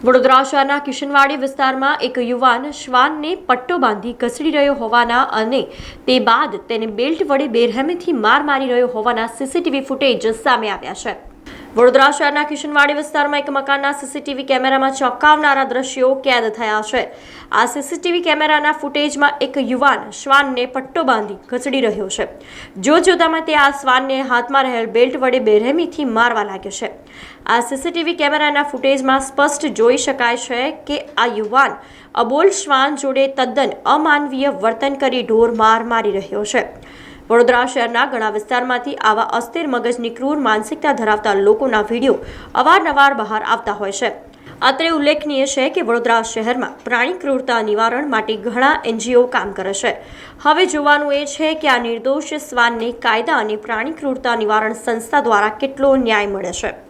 વડોદરા શહેરના કિશનવાડી વિસ્તારમાં એક યુવાન શ્વાનને પટ્ટો બાંધી ઘસડી રહ્યો હોવાના અને તે બાદ તેને બેલ્ટ વડે બેરહેમીથી માર મારી રહ્યો હોવાના સીસીટીવી ફૂટેજ સામે આવ્યા છે. વડોદરા શહેરના કિશનવાડી વિસ્તારમાં એક મકાનના સીસીટીવી કેમેરામાં ચોંકાવનારા દ્રશ્યો કેદ થયા છે. આ સીસીટીવી કેમેરાના ફૂટેજમાં એક યુવાન શ્વાનને પટ્ટો બાંધી ખસડી રહ્યો છે. જો જોતામાં તે આ શ્વાનને હાથમાં રહેલ બેલ્ટ વડે બેરહેમીથી મારવા લાગ્યો છે. આ સીસીટીવી કેમેરાના ફૂટેજમાં સ્પષ્ટ જોઈ શકાય છે કે આ યુવાન અબોલ શ્વાન જોડે તદ્દન અમાનવીય વર્તન કરી ઢોર માર મારી રહ્યો છે. વડોદરા શહેરના ઘણા વિસ્તારમાંથી આવા અસ્થિર મગજની ક્રૂર માનસિકતા ધરાવતા લોકોના વીડિયો અવારનવાર બહાર આવતા હોય છે. અત્રે ઉલ્લેખનીય છે કે વડોદરા શહેરમાં પ્રાણી ક્રૂરતા નિવારણ માટે ઘણા એનજીઓ કામ કરે છે. હવે જોવાનું એ છે કે આ નિર્દોષ શ્વાનને કાયદા અને પ્રાણી ક્રૂરતા નિવારણ સંસ્થા દ્વારા કેટલો ન્યાય મળે છે.